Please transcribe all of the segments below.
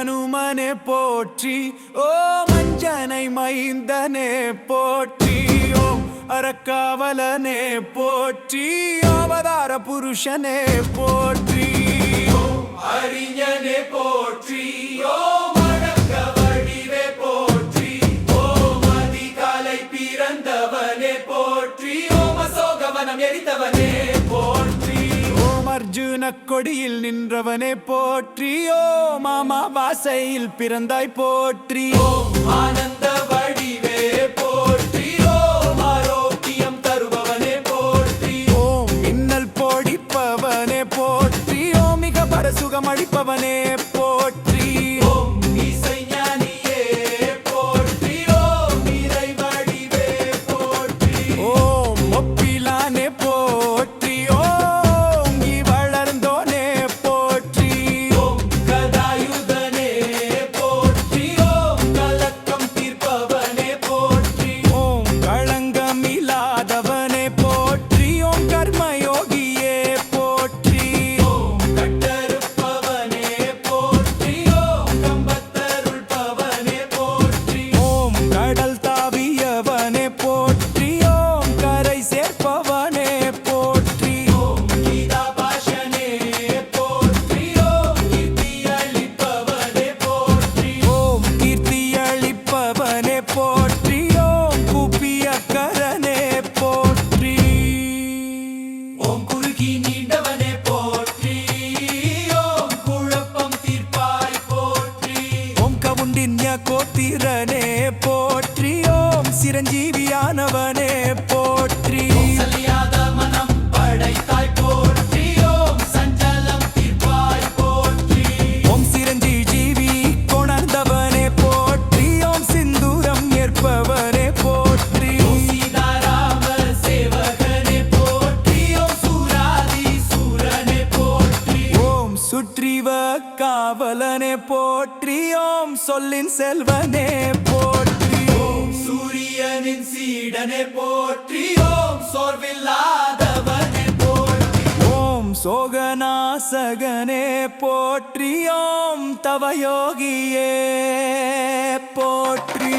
ஹனுமனே போற்றி. ஓ மஞ்சனை மைந்தனே போற்றி. ஓம் அரக்காவலனே போற்றி. அவதார புருஷனே போற்றி. அறிஞனே போற்றி. ஓ கொடியில் நின்றவனே போற்றியோ மாமா வாசையில் பிறந்தாய் போற்றியோ. ஆனந்த வடிவே போற்றியோ ஆரோக்கியம் தருபவனே போற்றியோ. மின்னல் போடிப்பவனே போற்றியோ மிக பரசுகம் அடிப்பவனே சமுத்திரனே போற்றி ஓம் சிரஞ்சீவியானவனே போற்றி போற்றியோம் சொல்லின் செல்வனே போற்றி ஓம் சூரியனின் சீடனே போற்றி ஓம் சோர்வில்லாதவனே போற்றி ஓம் சோகநாசகனே போற்றியோம். தவயோகியே போற்றி.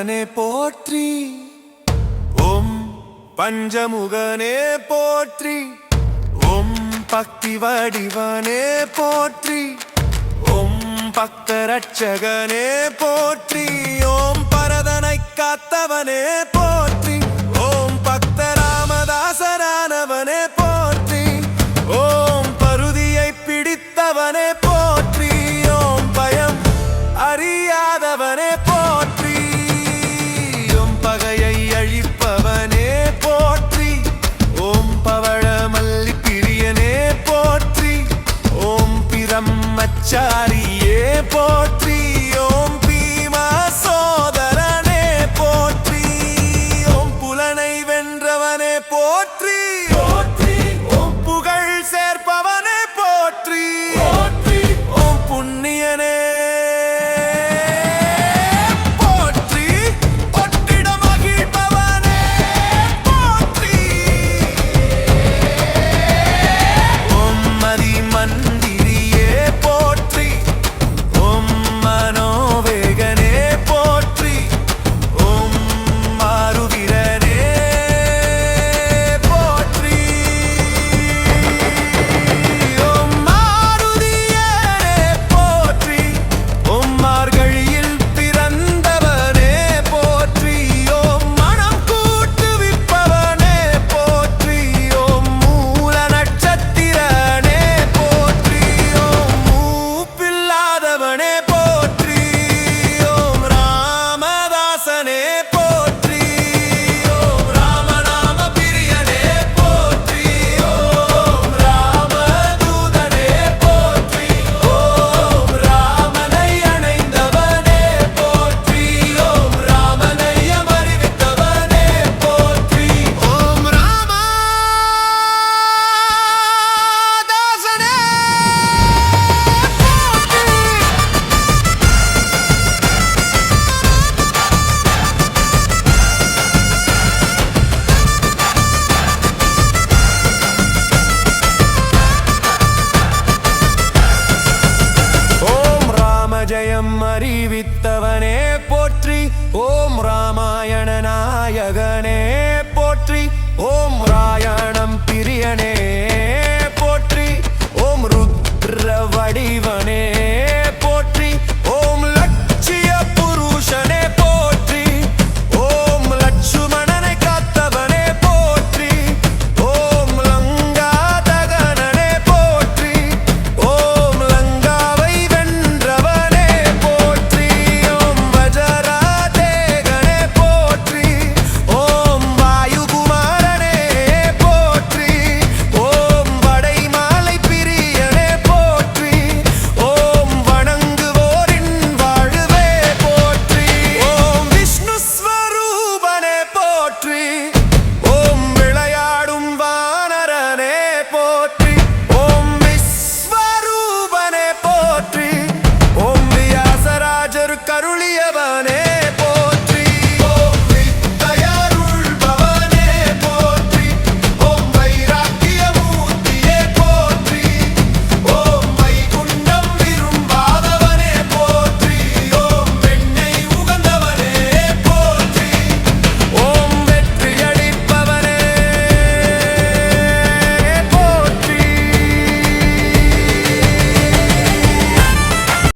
பஞ்சமுகனே போற்றி. ஓம் பஞ்சமுகனே போற்றி. ஓம் பக்தி வடிவனே போற்றி. ஓம் பக்த ரட்சகனே போற்றி. ஓம் பரதனை காத்தவனே போற்றி. ചാരിയേ പോട്ട